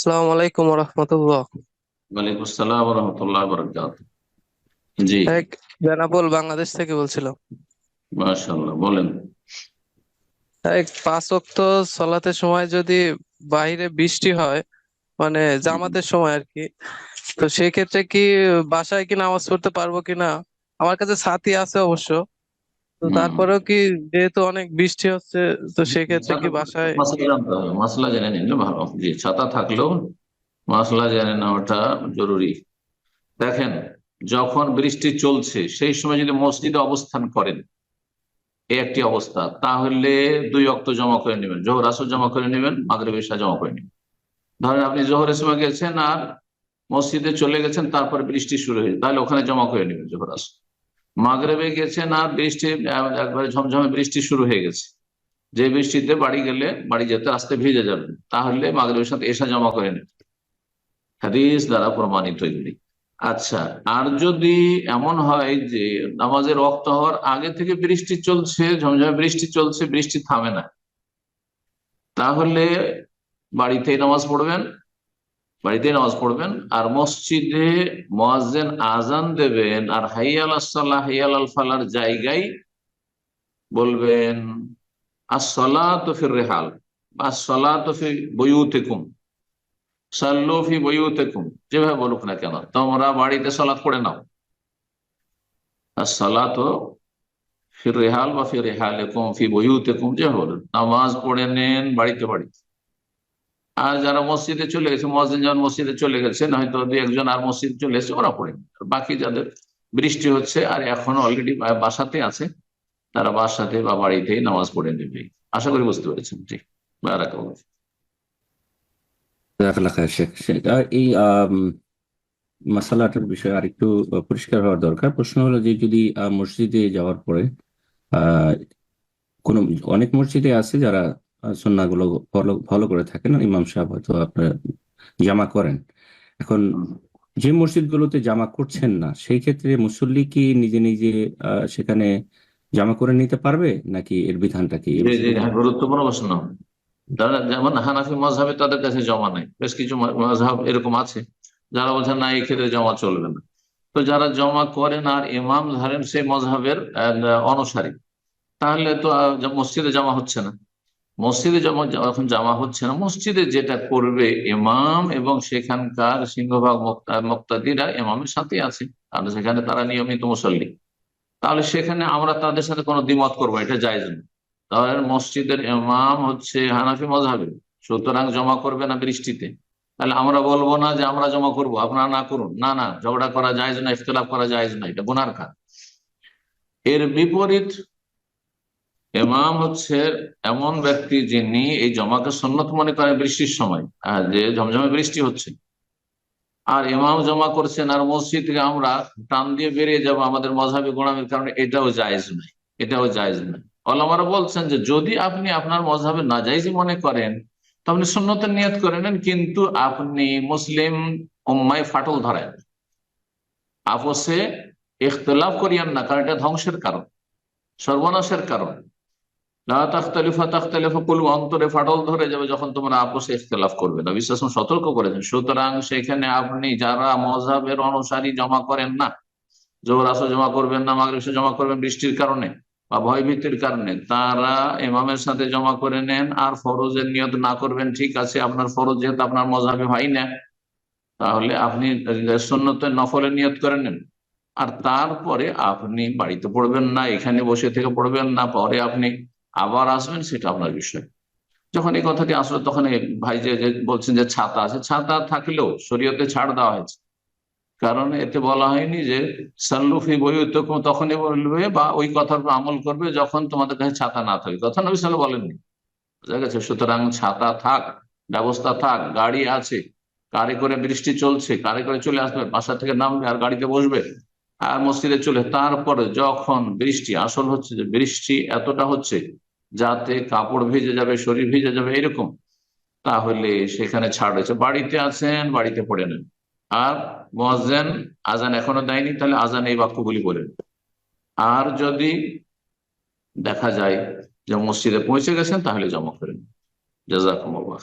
আসসালামু আলাইকুম রহমতুল্লাহ ওয়ালাইকুম আসসালাম রহমতুল্লাহ জি। এক বেনাপোল বাংলাদেশ থেকে বলছিলাম। মাশাআল্লাহ বলেন। এক পাঁচ ওয়াক্ত সলাতের সময় যদি বাইরে বৃষ্টি হয় মানে জামাতের সময় আর কি তো সেই ক্ষেত্রে কি বাসায় কি নামাজ পড়তে পারব কিনা? আমার কাছে ছাতি আছে অবশ্য। তো। তারপরেও কি যেহেতু অনেক বৃষ্টি হচ্ছে তো সেক্ষেত্রে কি বাসায় মাসলা জেনে নিলে ভালো জি ছাতা থাকলেও মাসলা জেনে নেওয়াটা জরুরি। দেখেন যখন বৃষ্টি চলছে সেই সময় যদি মসজিদে অবস্থান করেন এই একটি অবস্থা তাহলে দুই অক্ত জমা করে নেবেন জোহর আসর জমা করে নেবেন ইশা জমা করে নেবেন। ধরেন আপনি জোহরের সময় গেছেন আর মসজিদে চলে গেছেন তারপরে বৃষ্টি শুরু হয়েছে তাহলে ওখানে জমা করে নেবেন জোহর আসর। মাগরেবে গেছেন আর বৃষ্টি একবারে ঝমঝমে বৃষ্টি শুরু হয়ে গেছে। যে বৃষ্টিতে বাড়ি গেলে বাড়ি যেতে রাস্তায় ভিজে যাবেন তাহলে মাগরেবের সাথে এসা জমা করে নেবেন হাদিস দ্বারা প্রমাণিত এগুলি। আচ্ছা আর যদি এমন হয় যে নামাজের রক্ত হওয়ার আগে থেকে বৃষ্টি চলছে, ঝমঝমে বৃষ্টি চলছে, বৃষ্টি থামে না, তাহলে বাড়িতেই নামাজ পড়বেন বাড়িতেই নামাজ পড়বেন, আর মসজিদে মোয়াজ্জেন আজান দেবেন, আর হাইয়াল আসসালাহ, হাইয়াল আল ফালার জায়গায় বলবেন, আসসালাত ফির রেহাল বা আসসালাত ফি বইউতেকুম সাল্লু বইউতেকুম যেভাবে বলুক না কেন, তোমরা বাড়িতে সালাত পড়ে নাও। আসসালাত ফির রেহাল বা ফির রেহালেকুম, ফি বইউতেকুম যেভাবে বলুন নামাজ পড়ে নেন বাড়িতে বাড়িতে। আর যারা মসজিদে চলে গেছে মসজিদ যখন মসজিদে চলে গেছে হয়তো দুই একজন আর মসজিদে চলে এসেছে, ওরা পড়ে বাকি যাদের বৃষ্টি হচ্ছে, আর এখন অলরেডি বাসাতে আছে, তারা বাসাতে বা বাড়িতে নামাজ পড়ে নেবে। আশা করি বুঝতে পেরেছেন ঠিক আর এই মাসালাটার বিষয়ে আরেকটু পরিষ্কার হওয়ার দরকার। প্রশ্ন হলো যে যদি মসজিদে যাওয়ার পরে আহ কোন, অনেক মসজিদে আছে যারা সন্নাগুলো ফলো করে থাকেন ইমাম সাহেব হয়তো আপনার জামা করেন। এখন যে মসজিদগুলোতে জামা করছেন না সেই ক্ষেত্রে মুসল্লি কি নিজে নিজে সেখানে জামা করে নিতে পারবে? নাকি এর বিধানটা কি? হ্যাঁ, গুরুত্বপূর্ণ প্রশ্ন। যারা যেমন হানাফি মজহাবে তাদের কাছে জমা নাই। বেশ কিছু মজহাব এরকম আছে যারা বলছেন না এই ক্ষেত্রে জমা চলবে না। তো যারা জমা করেন আর ইমাম ধরেন সেই মজহাবের আহ, অনুসারী তাহলে তো মসজিদে জমা হচ্ছে না। মসজিদে জমা যখন জামা হচ্ছে না, মসজিদে যেটা করবে ইমাম এবং সেখানকার সিংহভাগ মুক্তা- মুক্তাদিরা ইমামের সাথে আছে। আর সেখানে তারা নিয়মিত মুসল্লি। তাহলে সেখানে আমরা তাদের সাথে কোনো দ্বিমত করব এটা জায়েজ না তাহলে মসজিদের ইমাম হচ্ছে হানাফি মজহাবের সুতরাং জমা করবে না বৃষ্টিতে। তাহলে আমরা বলব না যে আমরা জমা করব, আপনারা না করুন। না না, ঝগড়া করা যায় না ইফতলাফ করা যায় না এটা গুনার কাজ। এর বিপরীত ইমাম হচ্ছে এমন ব্যক্তি যিনি এই জমাকে সন্ন্যত মনে করেন বৃষ্টির সময় যে ঝমঝমে বৃষ্টি হচ্ছে। আর ইমাম জমা করছেন, আর মসজিদ থেকে আমরা টান দিয়ে বেরিয়ে যাব আমাদের মজাবি গোড়ামের কারণে, এটাও জায়েজ নয়, এটাও জায়েজ নয়। ওলামারা বলছেন যে যদি আপনি আপনার মজাবে না নাজাইজি মনে করেন, তো আপনি সন্ন্যতের নিয়ত করে নেন, কিন্তু আপনি মুসলিম উম্মায় ফাটল ধরেন আপোষে ইখতলাফ করিয়েন না, কারণ এটা ধ্বংসের কারণ, সর্বনাশের কারণ। অন্তরে ফাটল ধরে যাবে যখন তোমরা আপোষে ইখতলাফ করবে না। বিশ্বাস সতর্ক করেছেন। সুতরাং সেখানে আপনি যারা মজাবের অনুসারী জমা করেন না জোর জমা করবেন না, মাগরিব জমা করবেন বৃষ্টির কারণে বা ভয়ভীতির কারণে, তারা এমামের সাথে জমা করে নেন আর ফরজের নিয়ত না করবেন, ঠিক আছে, আপনার ফরজ যেহেতু আপনার মজাবে হয় না, তাহলে আপনি সন্ন্যতে নফলের নিয়ত করে নেন। আর তারপরে আপনি বাড়িতে পড়বেন না, এখানে বসে থেকে পড়বেন না, পরে আপনি আবার আসবেন, সেটা আপনার বিষয়। যখন এই কথাটি আসলো, তখন ভাই যে বলছেন যে ছাতা আছে, ছাতা থাকলেও শরীয়তে ছাড় দেওয়া হয়েছে। কারণ এতে বলা হয়নি যে সাল্লুফি বই তখনই বলবে বা ওই কথার আমল করবে যখন তোমাদের কাছে ছাতা না থাকে। কথা নবী সাল্লাহ বলেননি। বুঝা গেছে, সুতরাং ছাতা থাক, ব্যবস্থা থাক, গাড়ি আছে। কারে করে বৃষ্টি চলছে, কারে করে চলে আসবে? বাসা থেকে নামবে আর গাড়িতে বসবে? আর মসজিদে চলে। তারপরে যখন বৃষ্টি, আসল হচ্ছে যে বৃষ্টি এতটা হচ্ছে যাতে কাপড় ভিজে যাবে, শরীর ভিজে যাবে, এরকম। তাহলে সেখানে ছাড় রয়েছে। বাড়িতে আছেন, বাড়িতে পড়ে নেন। আর মহাজেন আজান এখনও দেয়নি, তাহলে আজান এই বাক্যগুলি বলেন। আর যদি দেখা যায় যে মসজিদে পৌঁছে গেছেন, তাহলে জমা করেন জাজাকুমুল্লাহ